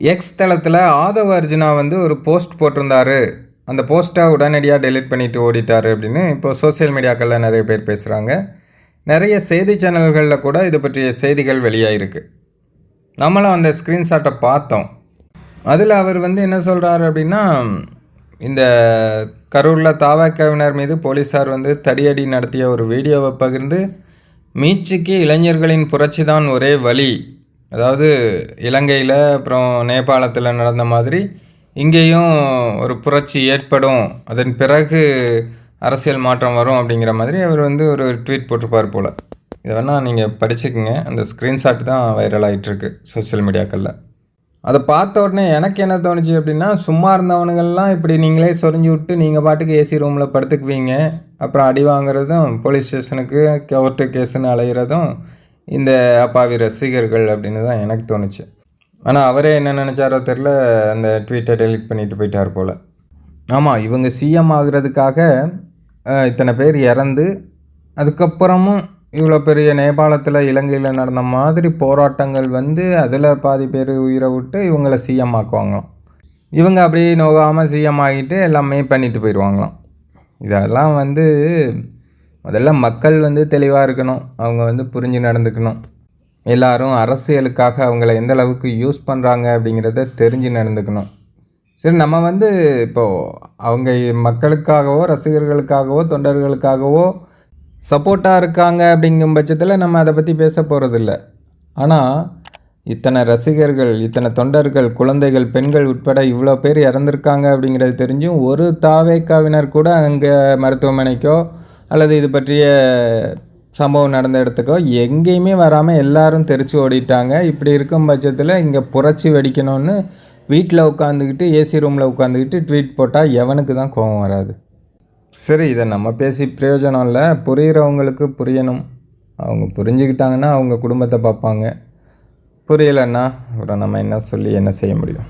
X தளத்தில் ஆதவ அர்ஜுனா வந்து ஒரு போஸ்ட் போட்டிருந்தாரு. அந்த போஸ்ட்டை உடனடியாக டெலீட் பண்ணிட்டு ஓடிட்டாரு அப்படின்னு இப்போ சோஷியல் மீடியாக்களில் நிறைய பேர் பேசுகிறாங்க நிறைய செய்தி சேனல்களில் கூட இது பற்றிய செய்திகள் வெளியாகிருக்கு நம்மளும் அந்த ஸ்க்ரீன்ஷாட்டை பார்த்தோம். அதில் அவர் வந்து என்ன சொல்கிறாரு அப்படின்னா இந்த கரூரில் தாவாக்கவினர் மீது போலீஸார் வந்து தடியடி நடத்திய ஒரு வீடியோவை பகிர்ந்து மீட்சிக்கு இளைஞர்களின் புரட்சி தான் ஒரே வழி அதாவது இலங்கையில் அப்புறம் நேபாளத்தில் நடந்த மாதிரி இங்கேயும் ஒரு புரட்சி ஏற்படும். அதன் பிறகு அரசியல் மாற்றம் வரும் அப்படிங்கிற மாதிரி அவர் வந்து ஒரு ட்வீட் போட்டிருப்பார் போல். இதை வேணால் நீங்கள் படிச்சுக்கோங்க. அந்த ஸ்க்ரீன்ஷாட் தான் வைரல் ஆகிட்டுருக்கு சோஷியல் மீடியாக்களில் அதை பார்த்த உடனே எனக்கு என்ன தோணுச்சு அப்படின்னா சும்மா இருந்தவனுங்கள்லாம் இப்படி நீங்களே சொரிஞ்சு விட்டு நீங்கள் பாட்டுக்கு ஏசி ரூமில் படுத்துக்குவீங்க. அப்புறம் அடி வாங்குறதும் போலீஸ் ஸ்டேஷனுக்கு கோர்ட்டு கேஸுன்னு அலைகிறதும் இந்த அப்பாவி ரசிகர்கள் அப்படின்னு தான் எனக்கு தோணுச்சு. ஆனால் அவரே என்ன நினச்சாரோ தெரில அந்த ட்வீட்டை டெலிட் பண்ணிட்டு போயிட்டார் போல். ஆமாம் இவங்க சிஎம் ஆகுறதுக்காக இத்தனை பேர் இறந்து அதுக்கப்புறமும் இவ்வளோ பெரிய நேபாளத்தில் இலங்கையில் நடந்த மாதிரி போராட்டங்கள் வந்து அதில் பாதி பேர் உயிரை விட்டு இவங்கள சிஎம் ஆக்குவாங்களாம். இவங்க அப்படியே நோகாமல் சிஎம் ஆகிட்டு எல்லாமே பண்ணிட்டு போயிடுவாங்களாம் இதெல்லாம் வந்து முதல்ல மக்கள் வந்து தெளிவாக இருக்கணும். அவங்க வந்து புரிஞ்சு நடந்துக்கணும். எல்லாரும் அரசியலுக்காக அவங்கள எந்த அளவுக்கு யூஸ் பண்ணுறாங்க அப்படிங்கிறத தெரிஞ்சு நடந்துக்கணும். சரி நம்ம வந்து இப்போது அவங்க மக்களுக்காகவோ ரசிகர்களுக்காகவோ தொண்டர்களுக்காகவோ சப்போர்ட்டாக இருக்காங்க அப்படிங்கும் பட்சத்தில் நம்ம அதை பற்றி பேச போகிறதில்ல ஆனால் இத்தனை ரசிகர்கள் இத்தனை தொண்டர்கள் குழந்தைகள் பெண்கள் உட்பட இவ்வளோ பேர் இறந்துருக்காங்க அப்படிங்கிறது தெரிஞ்சும் ஒரு தாவேக்காவினர் கூட அங்கே மருத்துவமனைக்கோ அல்லது இது பற்றிய சம்பவம் நடந்த இடத்துக்கோ எங்கேயுமே வராமல் எல்லாரும் தெரிச்சு ஓடிட்டாங்க. இப்படி இருக்கும் பட்சத்தில் இங்கே புரட்சி வெடிக்கணும்னு வீட்டில் உட்காந்துக்கிட்டு ஏசி ரூமில் உட்காந்துக்கிட்டு ட்வீட் போட்டால் எவனுக்கு தான் கோபம் வராது. சரி இதை நம்ம பேசி பிரயோஜனம் இல்லை. புரிகிறவங்களுக்கு புரியணும். அவங்க புரிஞ்சுக்கிட்டாங்கன்னா அவங்க குடும்பத்தை பார்ப்பாங்க. புரியலைன்னா அப்புறம் நம்ம என்ன சொல்லி என்ன செய்ய முடியும்?